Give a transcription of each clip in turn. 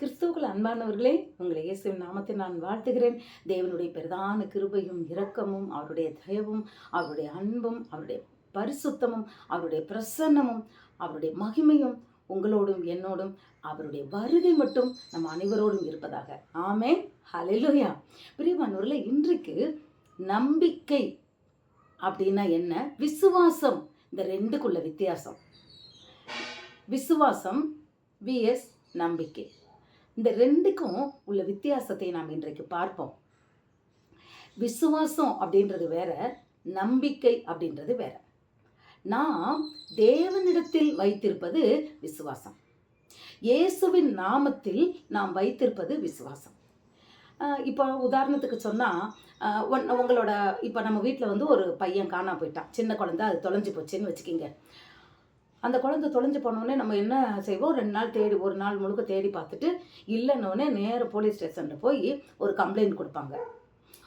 கிறிஸ்துவுக்குள் அன்பானவர்களே உங்களை இயேசுவின் நாமத்தை நான் வாழ்த்துகிறேன். தேவனுடைய பிரதான கிருபையும் இரக்கமும் அவருடைய தயவும் அவருடைய அன்பும் அவருடைய பரிசுத்தமும் அவருடைய பிரசன்னமும் அவருடைய மகிமையும் உங்களோடும் என்னோடும் அவருடைய வருகை மட்டும் நம் அனைவரோடும் இருப்பதாக. ஆமே ஹலெலுயா பிரியமானவர்களே இன்றைக்கு நம்பிக்கை அப்படின்னா என்ன? விசுவாசம். இந்த ரெண்டுக்குள்ள வித்தியாசம். விசுவாசம் விஎஸ் நம்பிக்கை. இந்த ரெண்டுக்கும் உள்ள வித்தியாசத்தை நாம் இன்றைக்கு பார்ப்போம். விசுவாசம் அப்படின்றது வேற நம்பிக்கை அப்படின்றது வேற. நாம் தேவனிடத்தில் வைத்திருப்பது விசுவாசம். இயேசுவின் நாமத்தில் நாம் வைத்திருப்பது விசுவாசம். இப்போ உதாரணத்துக்கு சொன்னால் உங்களோட இப்போ நம்ம வீட்டில் வந்து ஒரு பையன் காணா போயிட்டான். சின்ன குழந்தை அது தொலைஞ்சு போச்சுன்னு வச்சுக்கிங்க. அந்த குழந்தை தொலைஞ்சு போனோடனே நம்ம என்ன செய்வோம்? ரெண்டு நாள் தேடி ஒரு நாள் முழுக்க தேடி பார்த்துட்டு இல்லைன்னொடனே நேராக போலீஸ் ஸ்டேஷனில் போய் ஒரு கம்ப்ளைண்ட் கொடுப்பாங்க.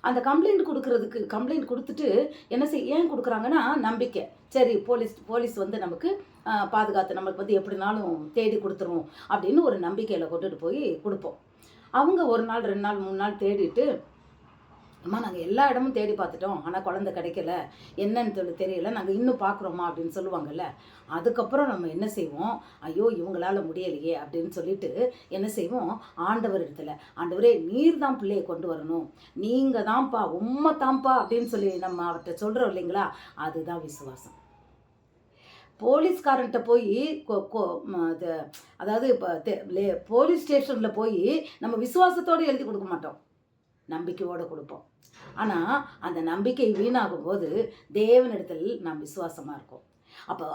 அந்த கம்ப்ளைண்ட் கொடுக்கறதுக்கு கம்ப்ளைண்ட் கொடுத்துட்டு என்ன செய் ஏன் கொடுக்குறாங்கன்னா நம்பிக்கை. சரி போலீஸ் போலீஸ் வந்து நமக்கு பாதுகாத்து நம்மளுக்கு வந்து எப்படினாலும் தேடி கொடுத்துரும் அப்படின்னு ஒரு நம்பிக்கையில் கொண்டுட்டு போய் கொடுப்போம். அவங்க ஒரு நாள் ரெண்டு நாள் மூணு நாள் தேடிட்டு அம்மா நாங்கள் எல்லா இடமும் தேடி பார்த்துட்டோம். ஆனால் குழந்தை கிடைக்கல. என்னன்னு சொல்லி தெரியல. நாங்கள் இன்னும் பார்க்குறோமா அப்படின்னு சொல்லுவாங்கல்ல. அதுக்கப்புறம் நம்ம என்ன செய்வோம்? ஐயோ இவங்களால முடியலையே அப்படின்னு சொல்லிட்டு என்ன செய்வோம்? ஆண்டவர் இடத்துல ஆண்டவரே நீர் தான் பிள்ளையை கொண்டு வரணும். நீங்கள் தான்ப்பா உண்மை தான்ப்பா அப்படின்னு சொல்லி நம்ம அவர்கிட்ட சொல்கிறோம் இல்லைங்களா? அதுதான் விசுவாசம். போலீஸ்காரன்ட்ட போய் அதாவது இப்போ போலீஸ் ஸ்டேஷனில் போய் நம்ம விசுவாசத்தோடு எழுதி கொடுக்க மாட்டோம். நம்பிக்கையோடு கொடுப்போம். ஆனால் அந்த நம்பிக்கை வீணாகும் போது தேவனிடத்தில் நாம் விசுவாசமாக இருக்கோம். அப்போ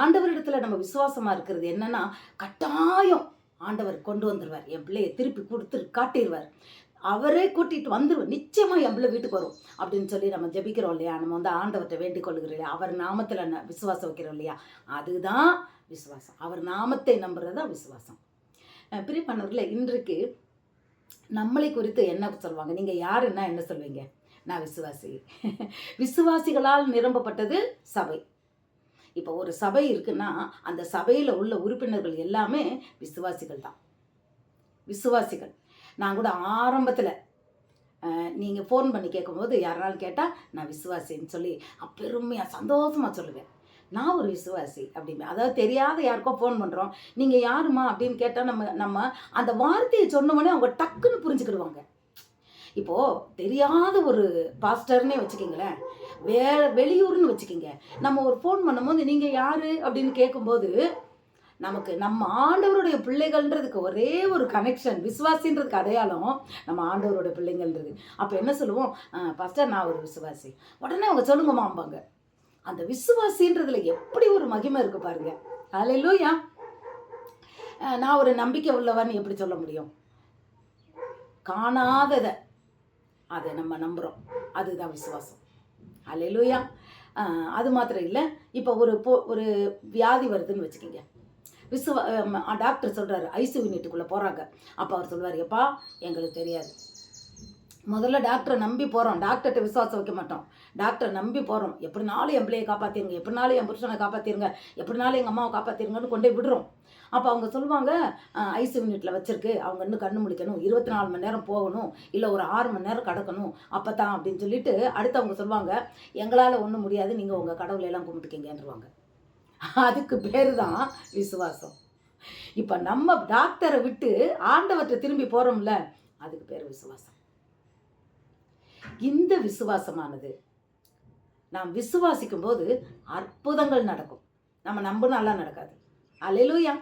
ஆண்டவரிடத்தில் நம்ம விசுவாசமாக இருக்கிறது என்னன்னா கட்டாயம் ஆண்டவர் கொண்டு வந்துடுவார் என் பிள்ளையை திருப்பி கொடுத்து காட்டிடுவார் அவரே கூட்டிட்டு வந்துடுவார் நிச்சயமாக என் பிள்ளை வீட்டுக்கு வரும். அப்படின்னு சொல்லி நம்ம ஜெபிக்கிறோம் இல்லையா? நம்ம வந்து ஆண்டவர்கிட்ட வேண்டிக் கொள்கிறோம் இல்லையா? அவர் நாமத்தில் விசுவாசம் வைக்கிறோம் இல்லையா? அதுதான் விசுவாசம். அவர் நாமத்தை நம்புறது தான் விசுவாசம். அஹ் இன்றைக்கு நம்மளை குறித்து என்ன சொல்லுவாங்க நீங்கள் யாருன்னா என்ன சொல்வீங்க? நான் விசுவாசி. விசுவாசிகளால் நிரம்பப்பட்டது சபை. இப்போ ஒரு சபை இருக்குன்னா அந்த சபையில் உள்ள உறுப்பினர்கள் எல்லாமே விசுவாசிகள் தான். விசுவாசிகள். நான் கூட ஆரம்பத்தில் நீங்கள் ஃபோன் பண்ணி கேட்கும்போது யாராலும் கேட்டால் நான் விசுவாசின்னு சொல்லி பெருமையாக சந்தோஷமாக சொல்லுவேன். நான் ஒரு விசுவாசி அப்படின்னு. அதாவது தெரியாத யாருக்கோ ஃபோன் பண்ணுறோம் நீங்கள் யாருமா அப்படின்னு கேட்டால் நம்ம நம்ம அந்த வார்த்தையை சொன்னோடனே அவங்க டக்குன்னு புரிஞ்சுக்கிடுவாங்க. இப்போது தெரியாத ஒரு பாஸ்டர்னே வச்சுக்கிங்களேன். வே வெளியூர்னு வச்சுக்கிங்க. நம்ம ஒரு ஃபோன் பண்ணும்போது நீங்கள் யார் அப்படின்னு கேட்கும்போது நமக்கு நம்ம ஆண்டவருடைய பிள்ளைகள்ன்றதுக்கு ஒரே ஒரு கனெக்ஷன் விசுவாசின்றதுக்கு அடையாளம் நம்ம ஆண்டவருடைய பிள்ளைங்கள்ன்றது. அப்போ என்ன சொல்லுவோம்? ஃபஸ்ட்டாக நான் ஒரு விசுவாசி. உடனே அவங்க சொல்லுங்கம்மா அம்பாங்க. அந்த விசுவாசின்றதுல எப்படி ஒரு மகிமை இருக்கு பாருங்க. அலையிலூயா நான் ஒரு நம்பிக்கை உள்ளவன் எப்படி சொல்ல முடியும்? காணாததை. அதை நம்ம நம்புகிறோம் அதுதான் விசுவாசம். அலையிலூயா அது மாத்திரம் இல்லை. இப்போ ஒரு போ ஒரு வியாதி வருதுன்னு வச்சுக்கோங்க. விசுவா டாக்டர் சொல்கிறாரு ஐசியூ யூனிட்டுக்குள்ளே போகிறாங்க அப்போ அவர் சொல்லுவார் எப்பா எங்களுக்கு தெரியாது. முதல்ல டாக்டரை நம்பி போகிறோம் டாக்டர்கிட்ட விசுவாசம் வைக்க மாட்டோம். டாக்டரை நம்பி போகிறோம் எப்படினாலும் என் பிள்ளையை காப்பாற்றிருங்க எப்படினாலும் என் புருஷனை காப்பாற்றிருங்க எப்படினாலும் எங்கள் அம்மாவை காப்பாற்றிருங்கன்னு கொண்டு விடுறோம். அப்போ அவங்க சொல்லுவாங்க ஐசி யூனிட்டில் வச்சிருக்கு. அவங்க இன்னும் கண்ணு முழிக்கணும். இருபத்தி நாலு மணி நேரம் போகணும். இல்லை ஒரு ஆறு மணி நேரம் கிடக்கணும். அப்போ தான் அப்படின்னு சொல்லிட்டு அடுத்து அவங்க சொல்லுவாங்க எங்களால் ஒன்றும் முடியாது. நீங்கள் உங்கள் கடவுளையெல்லாம் எல்லாம் அதுக்கு பேர் தான் விசுவாசம். இப்போ நம்ம டாக்டரை விட்டு ஆண்டவர்கிட்ட திரும்பி போகிறோம்ல அதுக்கு பேர் விசுவாசம். இந்த விசுவாசமானது. நாம் விசுவாசிக்கும் போது அற்புதங்கள் நடக்கும். நம்ம நம்பினாலாம் நடக்காது. அலையிலூயா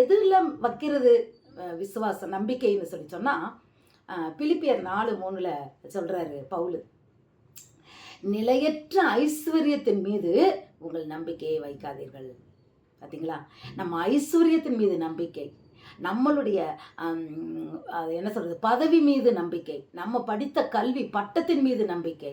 எதில் வைக்கிறது? விசுவாசம் நம்பிக்கைன்னு சொல்லி சொன்னால் பிலிப்பியர் நாலு மூணில் சொல்கிறாரு பவுலு. நிலையற்ற ஐஸ்வர்யத்தின் மீது உங்கள் நம்பிக்கையை வைக்காதீர்கள். பார்த்தீங்களா நம்ம ஐஸ்வர்யத்தின் மீது நம்பிக்கை. நம்மளுடைய அது என்ன சொல்கிறது பதவி மீது நம்பிக்கை நம்ம படித்த கல்வி பட்டத்தின் மீது நம்பிக்கை.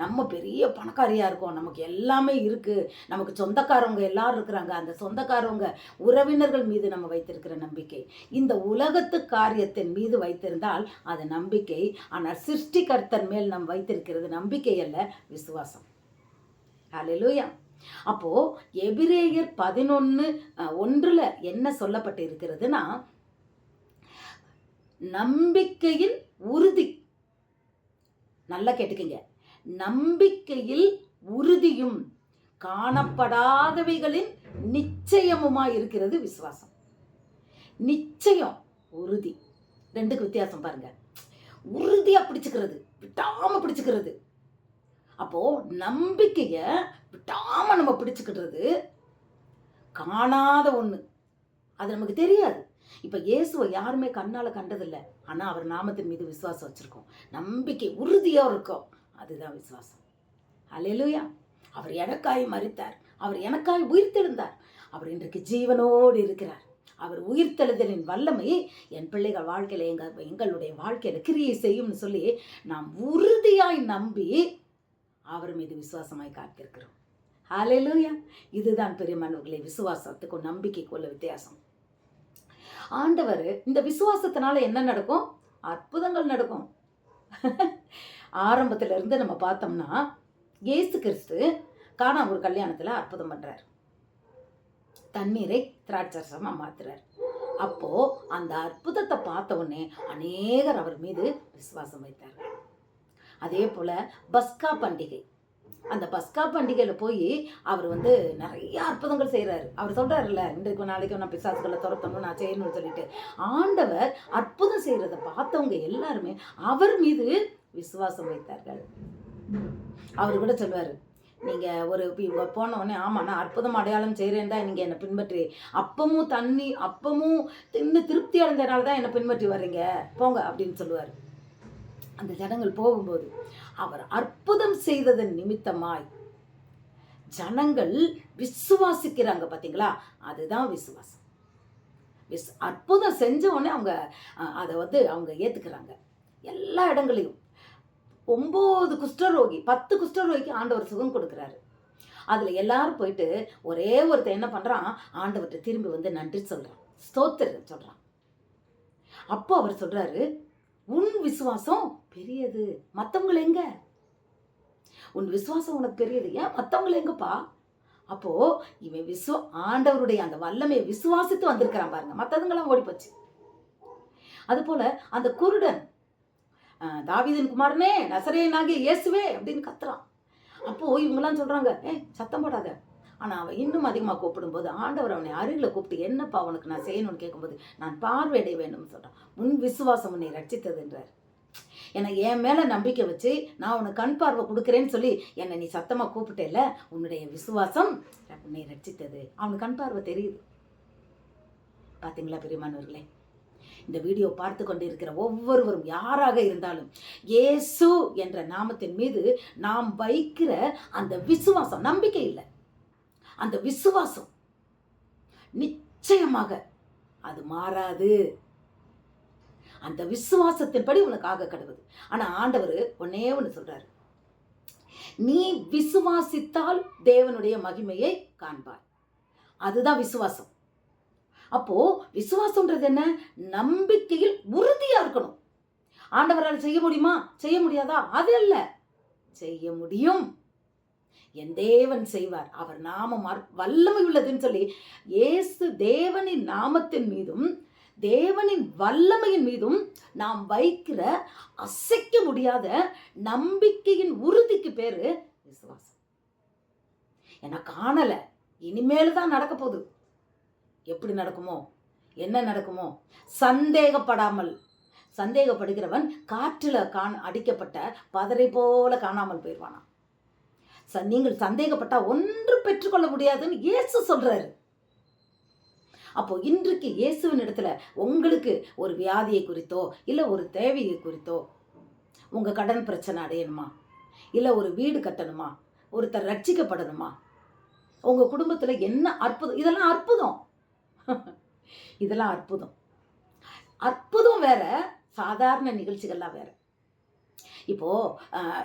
நம்ம பெரிய பணக்காரியாக இருக்கோம் நமக்கு எல்லாமே இருக்குது நமக்கு சொந்தக்காரவங்க எல்லாரும் இருக்கிறாங்க அந்த சொந்தக்காரவங்க உறவினர்கள் மீது நம்ம வைத்திருக்கிற நம்பிக்கை. இந்த உலகத்து காரியத்தின் மீது வைத்திருந்தால் அது நம்பிக்கை ஆனால் சிருஷ்டிகர்த்தன் மேல் நாம் வைத்திருக்கிறது நம்பிக்கை அல்ல விசுவாசம். ஹalleluya. அப்போ எபிரேயர் பதினொன்று ஒன்றில் என்ன சொல்லப்பட்டு இருக்கிறதுனா நம்பிக்கையின் உறுதி. நல்லா கேட்டுக்கங்க. நம்பிக்கையில் உறுதியும் காணப்படாதவைகளின் நிச்சயமுமாய் இருக்கிறது விசுவாசம். நிச்சயம் உறுதி. ரெண்டுக்கு வித்தியாசம் பாருங்க. உறுதியா பிடிச்சுக்கிறது விட்டாம பிடிச்சுக்கிறது. அப்போ நம்பிக்கைய விட்டாம நம்ம பிடிச்சுக்கிடுறது காணாத ஒண்ணு. அது நமக்கு தெரியாது. இப்ப இயேசுவை யாருமே கண்ணால கண்டதில்லை. ஆனா அவர் நாமத்தின் மீது விசுவாசம் வச்சிருக்கோம். நம்பிக்கை உறுதியா இருக்கும். அதுதான் விசுவாசம். அலையிலுயா அவர் எனக்காய் மறித்தார் அவர் எனக்காய் உயிர்த்தெழுந்தார் அவர் இன்றைக்கு ஜீவனோடு இருக்கிறார். அவர் உயிர்த்தெழுதலின் வல்லமை என் பிள்ளைகள் வாழ்க்கையில எங்க எங்களுடைய வாழ்க்கையில கிரியை செய்யும்னு சொல்லி நாம் உறுதியாய் நம்பி அவர் மீது விசுவாசமாய் காத்திருக்கிறோம். ஹாலேலூயா இதுதான் பெரியமானவர்களை விசுவாசத்துக்கும் நம்பிக்கைக்கும் உள்ள வித்தியாசம். ஆண்டவர் இந்த விசுவாசத்தினால என்ன நடக்கும்? அற்புதங்கள் நடக்கும். ஆரம்பத்துல இருந்து நம்ம பார்த்தோம்னா ஏசு கிறிஸ்து காணா ஒரு கல்யாணத்துல அற்புதம் பண்றார். தண்ணீரை திராட்சரசமா மாத்துறார். அப்போ அந்த அற்புதத்தை பார்த்த உடனே அநேகர் அவர் மீது விசுவாசம் வைத்தார் அதே போல் பஸ்கா பண்டிகை. அந்த பஸ்கா பண்டிகையில் போய் அவர் வந்து நிறைய அற்புதங்கள் செய்கிறாரு அவர் சொல்கிறாருல்ல இன்றைக்கு நாளைக்கு நான் பிசாசுகளை துரத்தணும் நான் செய்யணும்னு சொல்லிட்டு. ஆண்டவர் அற்புதம் செய்கிறத பார்த்தவங்க எல்லாருமே அவர் மீது விசுவாசம் வைத்தார்கள். அவர் கூட சொல்லுவார் நீங்கள் ஒரு இப்ப இவங்க நான் அற்புதம் அடையாளம் செய்கிறேன் தான் நீங்கள் என்னை பின்பற்றி. அப்பமும் தண்ணி அப்பமும் தின்னு திருப்தி அடைஞ்சனால தான் என்னை பின்பற்றி வர்றீங்க. போங்க அப்படின்னு சொல்லுவார். அந்த ஜனங்கள் போகும்போது அவர் அற்புதம் செய்ததன் நிமித்தமாய் ஜனங்கள் விசுவாசிக்கிறாங்க பார்த்தீங்களா அதுதான் விசுவாசம். விஸ் அற்புதம் செஞ்ச உடனே அவங்க அதை வந்து அவங்க ஏற்றுக்கிறாங்க எல்லா இடங்களையும். ஒம்பது குஷ்டரோகி பத்து குஷ்டரோகிக்கு ஆண்டவர் சுகம் கொடுக்குறாரு. அதில் எல்லாரும் போயிட்டு ஒரே ஒருத்தன் என்ன பண்ணுறான் ஆண்டவர்கிட்ட திரும்பி வந்து நன்றி சொல்கிறான் ஸ்தோத்திரம் சொல்கிறான் அப்போ அவர் சொல்கிறாரு உன் விசுவாசம் பெரியது. மற்றவங்களை எங்க? உன் விசுவாசம் உனக்கு பெரியது. ஏன்? மற்றவங்களை எங்கப்பா? அப்போ இவன் விசுவ ஆண்டவருடைய அந்த வல்லமையை விசுவாசித்து வந்திருக்கிறான் பாருங்க. மற்றதுங்களாம் ஓடி போச்சு அது போல அந்த குருடன் தாவிதன் தாவீதின் குமாரனே நசரேனாகிய இயேசுவே அப்படின்னு கத்துறான். அப்போ இவங்கெல்லாம் சொல்றாங்க ஏ சத்தம் போடாத. ஆனால் அவன் இன்னும் அதிகமாக கூப்பிடும்போது ஆண்டவர் அவனை அருகில் கூப்பிட்டு என்னப்பா அவனுக்கு நான் செய்யணும்னு கேட்கும்போது நான் பார்வையடைய வேண்டும்னு சொல்கிறான் உன் விசுவாசம் உன்னை ரட்சித்ததுன்றார் என்னை என் மேலே நம்பிக்கை வச்சு நான் உனக்கு கண் பார்வை கொடுக்குறேன்னு சொல்லி என்னை நீ சத்தமாக கூப்பிட்டேல உன்னுடைய விசுவாசம் உன்னை ரட்சித்தது. அவனுக்கு கண் பார்வை தெரியுது. பார்த்தீங்களா பெரியமானவர்களே? இந்த வீடியோ பார்த்து கொண்டிருக்கிற ஒவ்வொருவரும் யாராக இருந்தாலும் இயேசு என்ற நாமத்தின் மீது நாம் வைக்கிற அந்த விசுவாசம் நம்பிக்கை இல்லை. அந்த விசுவாசம் நிச்சயமாக அது மாறாது. அந்த விசுவாசத்தின்படி உனக்கு ஆக கடவுது. ஆனா ஆண்டவர் ஒன்னே ஒன்று சொல்றாரு. நீ விசுவாசித்தால் தேவனுடைய மகிமையை காண்பாய். அதுதான் விசுவாசம். அப்போ விசுவாசம்ன்றது என்ன? நம்பிக்கையில் உறுதியா இருக்கணும். ஆண்டவரால் செய்ய முடியுமா? செய்ய முடியாதா? அது அல்ல. செய்ய முடியும். என் தேவன் செய்வார். அவர் நாமம் வல்லமை உள்ளதுன்னு சொல்லி இயேசு தேவனின் நாமத்தின் மீதும் தேவனின் வல்லமையின் மீதும் நாம் வைக்கிற அசைக்க முடியாத நம்பிக்கையின் உறுதிக்கு பேரு விசுவாசம். என காணல. இனிமேல் தான் நடக்க போகுது. எப்படி நடக்குமோ? என்ன நடக்குமோ? சந்தேகப்படாமல். சந்தேகப்படுகிறவன் காற்றுல காண் அடிக்கப்பட்ட பதறை போல காணாமல் போயிடுவானா நீங்கள் சந்தேகப்பட்டா ஒன்று பெற்றுக்கொள்ள முடியாதுன்னு இயேசு சொல்றாரு. அப்போ இன்றைக்கு இயேசுவின் இடத்துல உங்களுக்கு ஒரு வியாதியை குறித்தோ இல்லை ஒரு தேவையை குறித்தோ உங்க கடன் பிரச்சனை அடையணுமா? இல்லை ஒரு வீடு கட்டணுமா? ஒருத்தர் ரட்சிக்கப்படணுமா? உங்க குடும்பத்தில் என்ன அற்புதம்? இதெல்லாம் அற்புதம். இதெல்லாம் அற்புதம். அற்புதம் வேற சாதாரண நிகழ்ச்சிகள்லாம் வேற. இப்போது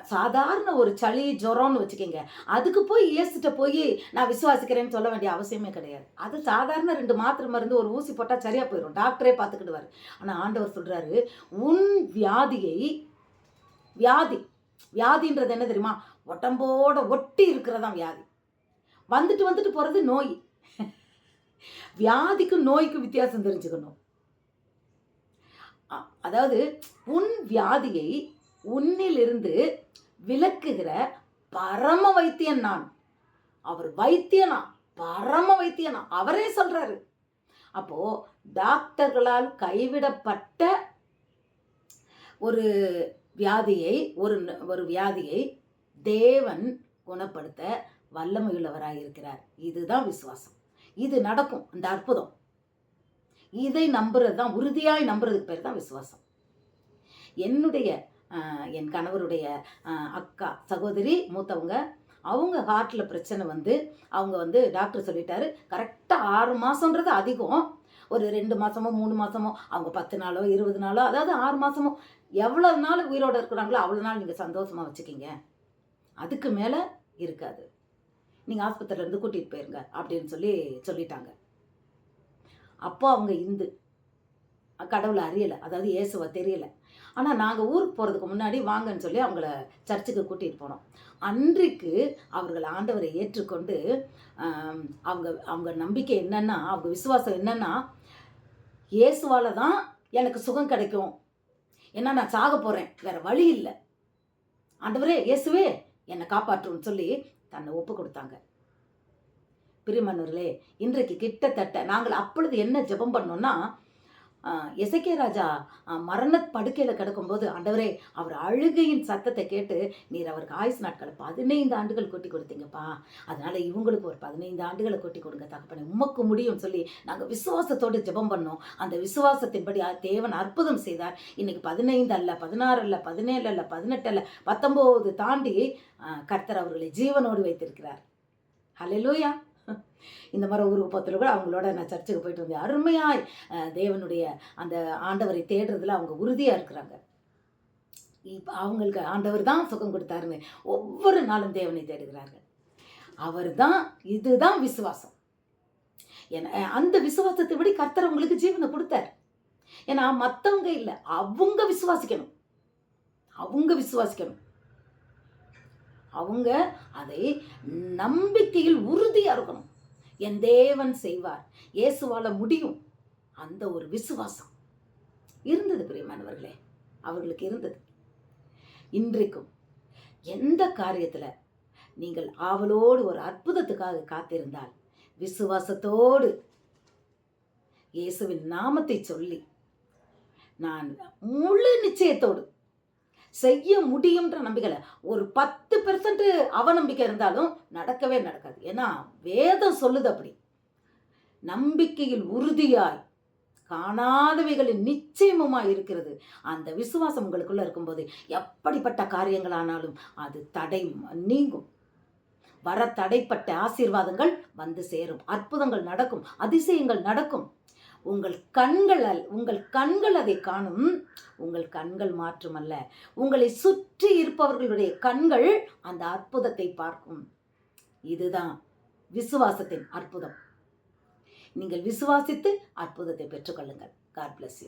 சாதாரண ஒரு சளி ஜுரம்னு வச்சுக்கோங்க. அதுக்கு போய் இயேசுகிட்ட போய் நான் விசுவாசிக்கிறேன்னு சொல்ல வேண்டிய அவசியமே கிடையாது. அது சாதாரண ரெண்டு மாத்திரை மருந்து ஒரு ஊசி போட்டால் சரியாக போயிடும் டாக்டரே பார்த்துக்கிடுவார் ஆனால் ஆண்டவர் சொல்கிறாரு உன் வியாதியை வியாதி வியாதின்றது என்ன தெரியுமா? உடம்போட ஒட்டி இருக்கிறதான் வியாதி. வந்துட்டு வந்துட்டு போகிறது நோய். வியாதிக்கும் நோய்க்கும் வித்தியாசம் தெரிஞ்சுக்கணும். அ- அதாவது உன் வியாதியை உன்னிலிருந்து விலக்குகிற பரம வைத்தியன் நான். அவர் வைத்தியனா? பரம வைத்தியனா? அவரே சொல்றாரு. அப்போ டாக்டர்களால் கைவிடப்பட்ட ஒரு வியாதியை ஒரு ஒரு வியாதியை தேவன் குணப்படுத்த வல்லமையுள்ளவராய் இருக்கிறார் இதுதான் விசுவாசம். இது நடக்கும். அந்த அற்புதம். இதை நம்புறது தான் உறுதியாய் நம்புறதுக்கு பேர் தான் விசுவாசம். என்னுடைய என் கணவருடைய அக்கா சகோதரி மூத்தவங்க அவங்க ஹார்ட்டில் பிரச்சனை வந்து அவங்க வந்து டாக்டர் சொல்லிட்டாரு கரெக்டாக ஆறு மாதன்றது அதிகம். ஒரு ரெண்டு மாதமோ மூணு மாதமோ அவங்க பத்து நாளோ இருபது நாளோ அதாவது ஆறு மாதமோ எவ்வளோ நாள் உயிரோடு இருக்கிறாங்களோ அவ்வளோ நாள் நீங்கள் சந்தோஷமாக வச்சுக்கிங்க. அதுக்கு மேலே இருக்காது. நீங்கள் ஆஸ்பத்திரியிலேருந்து கூட்டிகிட்டு போயிருங்க அப்படின்னு சொல்லி சொல்லிட்டாங்க. அப்போ அவங்க இந்து கடவுளை அறியலை. அதாவது இயேசுவை தெரியலை. ஆனால் நாங்கள் ஊருக்கு போகிறதுக்கு முன்னாடி வாங்கன்னு சொல்லி அவங்கள சர்ச்சுக்கு கூட்டிகிட்டு போனோம். அன்றைக்கு அவர்கள் ஆண்டவரை ஏற்றுக்கொண்டு அவங்க அவங்க நம்பிக்கை என்னென்னா அவங்க விசுவாசம் என்னென்னா இயேசுவால் தான் எனக்கு சுகம் கிடைக்கும். ஏன்னா நான் சாக போகிறேன் வேறு வழி இல்லை. ஆண்டவரே இயேசுவே என்னை காப்பாற்றுன்னு சொல்லி தன்னை ஒப்பு கொடுத்தாங்க. பிரிமன்னர்களே இன்றைக்கு கிட்டத்தட்ட நாங்கள் அப்பொழுது என்ன ஜெபம் பண்ணோம்னா எசக்கே ராஜா மரண படுக்கையில் கிடக்கும்போது ஆண்டவரே அவர் அழுகையின் சத்தத்தை கேட்டு நீர் அவருக்கு ஆயுசு நாட்களை பதினைந்து ஆண்டுகள் கொட்டி கொடுத்தீங்கப்பா. அதனால இவங்களுக்கு ஒரு பதினைந்து ஆண்டுகளை கொட்டி கொடுங்க தகப்பனே. உமக்கு முடியும்னு சொல்லி நாங்கள் விசுவாசத்தோடு ஜெபம் பண்ணோம். அந்த விசுவாசத்தின்படி தேவன் அற்புதம் செய்தார். இன்னைக்கு பதினைந்து அல்ல பதினாறு அல்ல பதினேழு அல்ல பதினெட்டு அல்ல பத்தொம்போது தாண்டி கர்த்தர் அவர்களை ஜீவனோடு வைத்திருக்கிறார். ஹalleluya. இந்த மாதிரி ஊருக்கு பத்தில் கூட அவங்களோட நான் சர்ச்சுக்கு போயிட்டு வந்தேன். அருமையாய் தேவனுடைய அந்த ஆண்டவரை தேடுறதுல அவங்க உறுதியாக இருக்கிறாங்க. இப்போ அவங்களுக்கு ஆண்டவர் தான் சுகம் கொடுத்தாருன்னு ஒவ்வொரு நாளும் தேவனை தேடுகிறார்கள். அவர் தான் இதுதான் விசுவாசம். ஏன்னா அந்த விசுவாசத்தை விட கர்த்தர் அவங்களுக்கு ஜீவனை கொடுத்தார். ஏன்னா மற்றவங்க இல்லை அவங்க விசுவாசிக்கணும். அவங்க விசுவாசிக்கணும். அவங்க அதை நம்பிக்கையில் உறுதியாக இருக்கணும் என் தேவன் செய்வார். இயேசுவால முடியும். அந்த ஒரு விசுவாசம் இருந்தது பிரியமானவர்களே அவர்களுக்கு இருந்தது. இன்றைக்கும் எந்த காரியத்தில் நீங்கள் ஆவலோடு ஒரு அற்புதத்துக்காக காத்திருந்தால் விசுவாசத்தோடு இயேசுவின் நாமத்தை சொல்லி நான் முழு நிச்சயத்தோடு செய்ய முடியும்ன்ற நம்பிக்கையில் ஒரு பத்து பெர்சன்ட் அவநம்பிக்கை இருந்தாலும் நடக்கவே நடக்காது. ஏன்னா வேதம் சொல்லுது அப்படி. நம்பிக்கையில் உறுதியாய் காணாதவைகளின் நிச்சயமுமாய் இருக்கிறது. அந்த விசுவாசம் உங்களுக்குள்ள இருக்கும்போது எப்படிப்பட்ட காரியங்களானாலும் அது தடை நீங்கும். வர தடைப்பட்ட ஆசீர்வாதங்கள் வந்து சேரும். அற்புதங்கள் நடக்கும். அதிசயங்கள் நடக்கும். உங்கள் கண்கள் அல்- உங்கள் கண்கள் அதை காணும். உங்கள் கண்கள் மாற்றுமல்ல. உங்களை சுற்றி இருப்பவர்களுடைய கண்கள் அந்த அற்புதத்தை பார்க்கும். இதுதான் விசுவாசத்தின் அற்புதம். நீங்கள் விசுவாசித்து அற்புதத்தை பெற்றுக்கொள்ளுங்கள். God bless you